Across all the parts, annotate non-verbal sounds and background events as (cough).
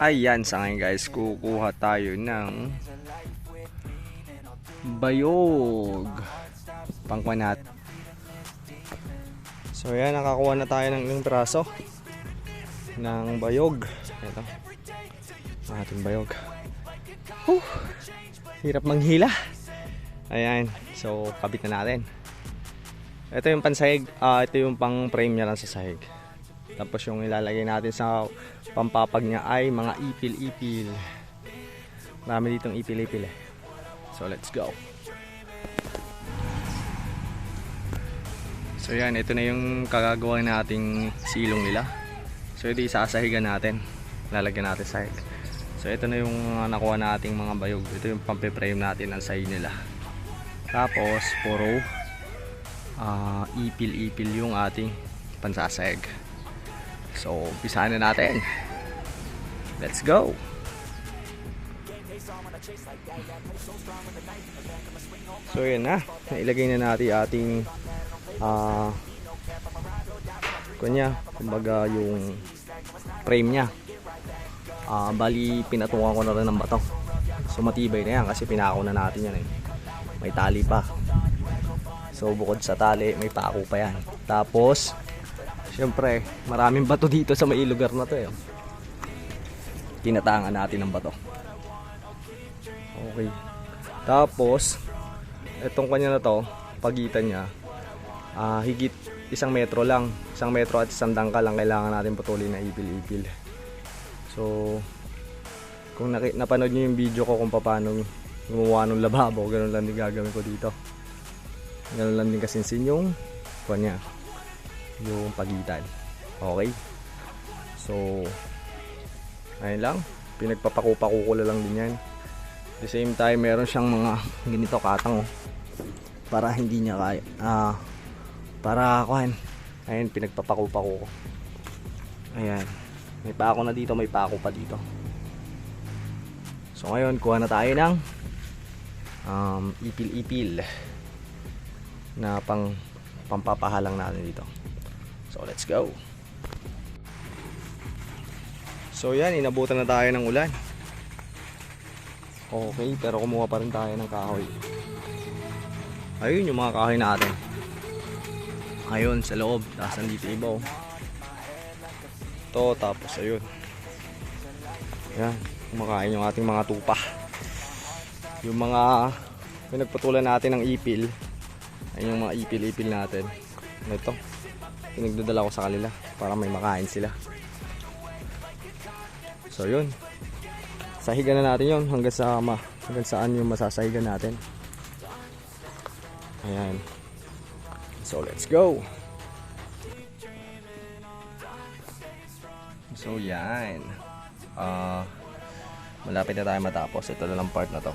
Ayan, sa ngayon guys, kukuha tayo ng bayog. Pangkwanat. So yan, nakakuha na tayo ng ilang piraso ng bayog. Ito. Ang ating bayog. Whew. Hirap manghila. Ayan, so kabit na natin. Ito yung pansahig, ah ito yung pang frame niya lang sa sahig. Tapos yung ilalagay natin sa pampapag niya ay mga ipil-ipil. Marami ditong ipil-ipil eh. So let's go. So yan, ito na yung kagagawa nating silong nila. So ito isasahigan natin. Lalagyan natin sahig. So ito na yung nakuha nating mga bayog. Ito yung pampe-frame natin ng sahig nila. Tapos puro ah, ipil-ipil yung ating pansasahig. So, umpisahan na natin. Let's go! So, yun na. Nailagay na natin ating ah kunya, kumbaga yung frame niya. Ah, bali, pinatungan ko na rin ng bato. So, matibay na yan kasi pinako na natin yan eh. May tali pa. So, bukod sa tali, may pako pa yan. Tapos, Siyempre, maraming bato dito sa may lugar na to eh. Tinatangan natin ng bato. Okay. Tapos, itong kanya na to, pagitan niya, ah higit isang metro lang. Isang metro at isang dangka lang kailangan natin putulin na ipil-ipil. So, kung napanood niyo yung video ko kung paano gumawa ng lababo, ganun lang din gagawin ko dito. Ganun lang din kasinsin yung kanya yung pagitan. Okay? So, ayun lang. Pinagpapakupa-kukula lang din yan. At the same time, meron siyang mga ganito katang oh. Para hindi niya kaya. Ah, para kuhan. Ayun, pinagpapakupa ko. Ayan. May pako na dito, may pako pa dito. So ngayon, kuha na tayo ng um, ipil-ipil na pang pampapahalang natin dito. So let's go. So yan, inabutan na tayo ng ulan. Okay, pero kumuha pa rin tayo ng kahoy. Ayun yung mga kahoy natin. Ayun, sa loob. Tapos nandito iba oh. Ito, tapos ayun. Yan, kumakain yung ating mga tupa. Yung mga pinagpatulan natin ng ipil. Ayun yung mga ipil-ipil natin. Ito pinagdadala ko sa kanila para may makain sila. So yun. Sahigan na natin yun hanggang sa ma, hanggang saan yung masasahigan natin. Ayan. So let's go. So yan. Ah malapit na tayo matapos. Ito na lang part na to.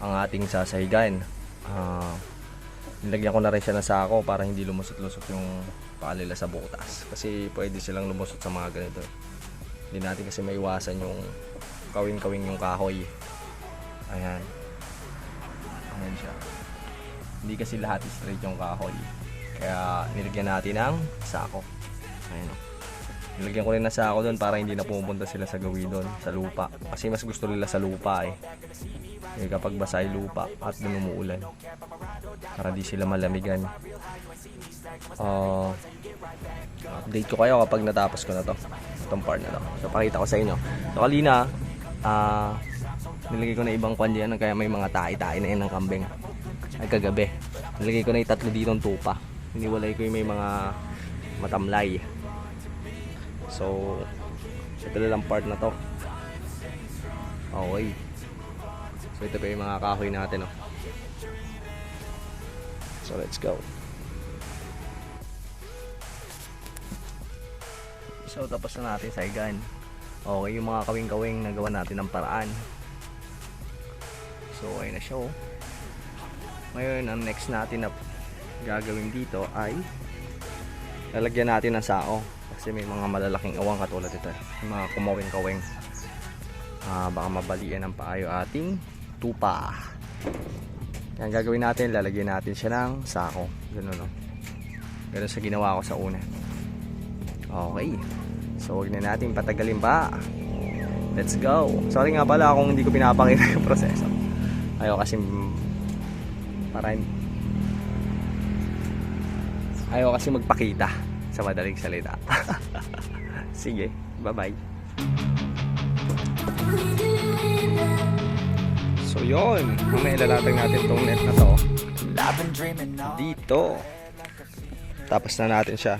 Ang ating sasahigan ah nilagyan ko na rin siya ng sako para hindi lumusot-lusot yung paalila sa butas. Kasi pwede silang lumusot sa mga ganito. Hindi natin kasi maiwasan yung kawin-kawin yung kahoy. Ayan. Ayan siya. Hindi kasi lahat straight yung kahoy. Kaya nilagyan natin ng sako. Ayan o nilagyan ko rin ng sako doon para hindi na pumupunta sila sa gawin doon sa lupa. Kasi mas gusto nila sa lupa eh. Eh, kapag basa yung lupa at doon umuulan. Para di sila malamigan. Uh, update ko kayo kapag natapos ko na to. Itong part na to. So pakita ko sa inyo. So kalina ah nilagay ko na ibang kwan dyan kaya may mga tae-tae na yan ng kambing. Ay kagabi. Nilagay ko na yung dito ng tupa. Iniwalay ko yung may mga matamlay so ito na lang part na to okay So ito pa yung mga kahoy natin oh. So let's go. So tapos na natin sa igan. Okay yung mga kawing-kawing nagawa natin ng paraan. So ayun na siya oh. Ngayon ang next natin na gagawin dito ay lalagyan natin ng sao kasi may mga malalaking awang katulad ito. Yung mga kumawing-kawing. Ah, baka mabalian ng paayo ating tupa. Yan gagawin natin, lalagyan natin siya ng sako. Ganun no. Ganun sa ginawa ko sa una. Okay. So, huwag na natin patagalin pa. Let's go. Sorry nga pala kung hindi ko pinapakita yung proseso. Ayaw kasi para ayaw kasi magpakita sa madaling salita. (laughs) Sige, bye-bye. So yun, mamaya ilalatag natin tong net na to dito. Tapos na natin siya.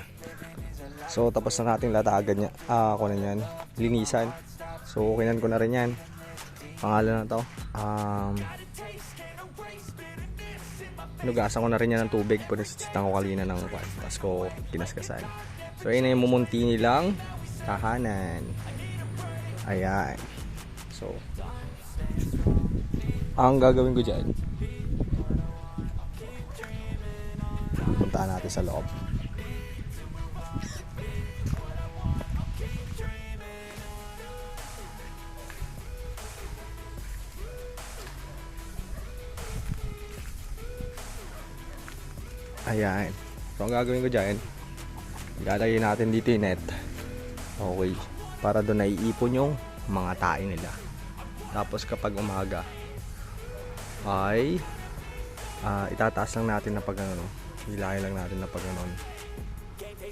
So tapos na natin latagan niya. Ah, ako na yan. Linisan. So kinan ko na rin yan. Pangalan na to. Um, Nugasan ko na rin yan ng tubig. Pinasitan ko kalina ng kwan. Tapos ko kinaskasan. So ayun na yung mumunti nilang tahanan. Ayan. So, ang gagawin ko dyan, puntahan natin sa loob. Ayan. So, ang gagawin ko dyan, ilalagay natin dito yung net. Okay. Para doon naiipon yung mga tae nila. Tapos kapag umaga, ay ah, itataas lang natin na pag ano, hilahin lang natin na pag ano.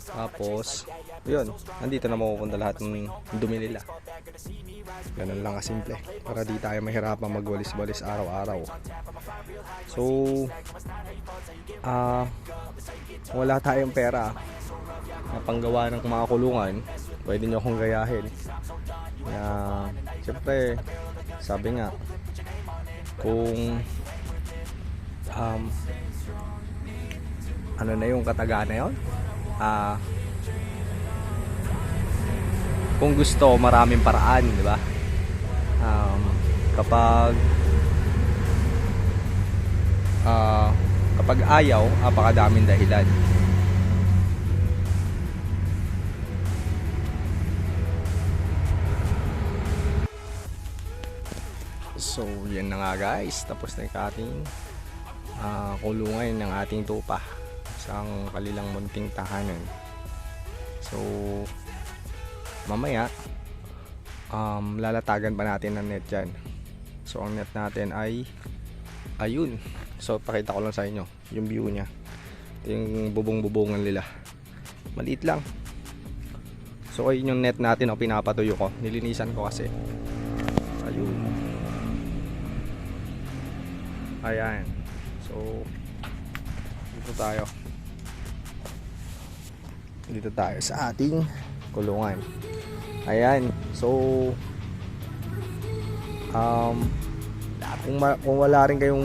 Tapos, yun, nandito na mapupunta lahat ng dumi nila. Ganun lang kasimple. Para di tayo mahirapang magwalis-walis araw-araw. So, ah, wala tayong pera na panggawa ng mga kulungan, pwede nyo akong gayahin. Na, siyempre, sabi nga, kung um, ano na yung kataga na yun, ah, kung gusto, maraming paraan, di ba? Um, kapag ah, kapag ayaw, apakadaming dahilan. So, yan na nga guys. Tapos na yung ating ah, kulungan ng ating tupa. Isang kalilang munting tahanan. So, mamaya, um, lalatagan pa natin ng net dyan. So, ang net natin ay ayun. So, pakita ko lang sa inyo yung view niya. Ito yung bubong-bubungan nila. Maliit lang. So, ayun yung net natin o pinapatuyo ko. Nilinisan ko kasi. Ayun. Ayan. So, dito tayo. Dito tayo sa ating kulungan. Ayan. So, um, kung, ma- kung wala rin kayong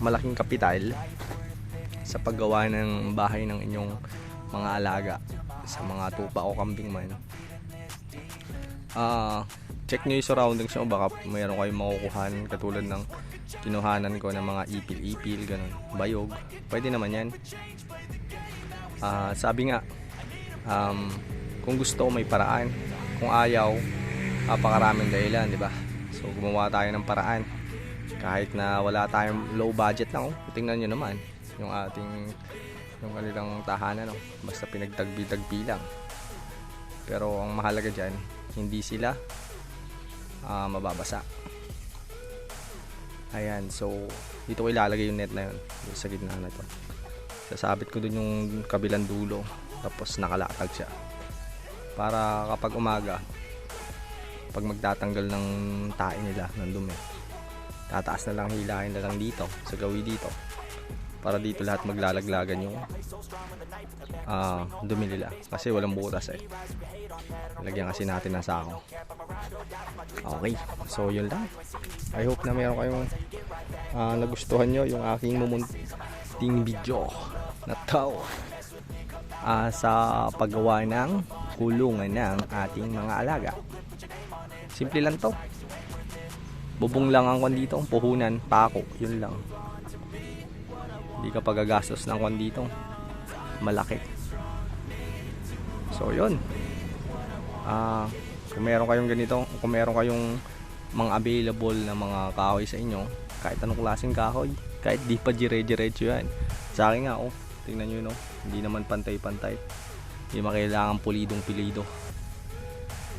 malaking kapital sa paggawa ng bahay ng inyong mga alaga sa mga tupa o kambing man ah check nyo yung surroundings nyo baka mayroon kayong makukuhan katulad ng kinuhanan ko ng mga ipil-ipil ganun, bayog pwede naman yan Ah, sabi nga um, kung gusto may paraan. Kung ayaw napakaraming dahilan di ba? So gumawa tayo ng paraan. Kahit na wala tayong low budget lang oh. tingnan nyo naman yung ating yung kanilang tahanan oh. basta pinagtagbi-tagbi lang. Pero ang mahalaga dyan hindi sila ah, mababasa. Ayan so dito ko ilalagay yung net na yun sa gitna na to. Sasabit ko dun yung kabilang dulo tapos nakalatag siya. Para kapag umaga pag magtatanggal ng tae nila ng dumi tataas na lang hilahin na lang dito sa gawi dito para dito lahat maglalaglagan yung ah, dumi nila. Kasi walang butas eh. Lagyan kasi natin ng sako. Okay so yun lang. I hope na meron kayong ah, nagustuhan nyo yung aking mumunting video na to ah, sa paggawa ng kulungan ng ating mga alaga. Simple lang to. Bubong lang ang kwan dito puhunan, pako, yun lang. Hindi ka pagagastos ng kwan malaki. So yun. Ah kung meron kayong ganito kung meron kayong mga available na mga kahoy sa inyo kahit anong klaseng kahoy kahit di pa dire-diretso yan. Sa akin nga oh tingnan nyo no hindi naman pantay-pantay hindi makailangan pulidong pilido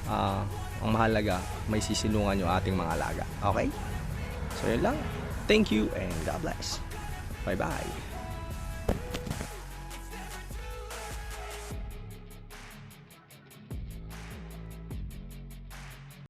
ah, ang mahalaga, may sisilungan yung ating mga alaga. Okay? So yun lang. Thank you and God bless. Bye-bye.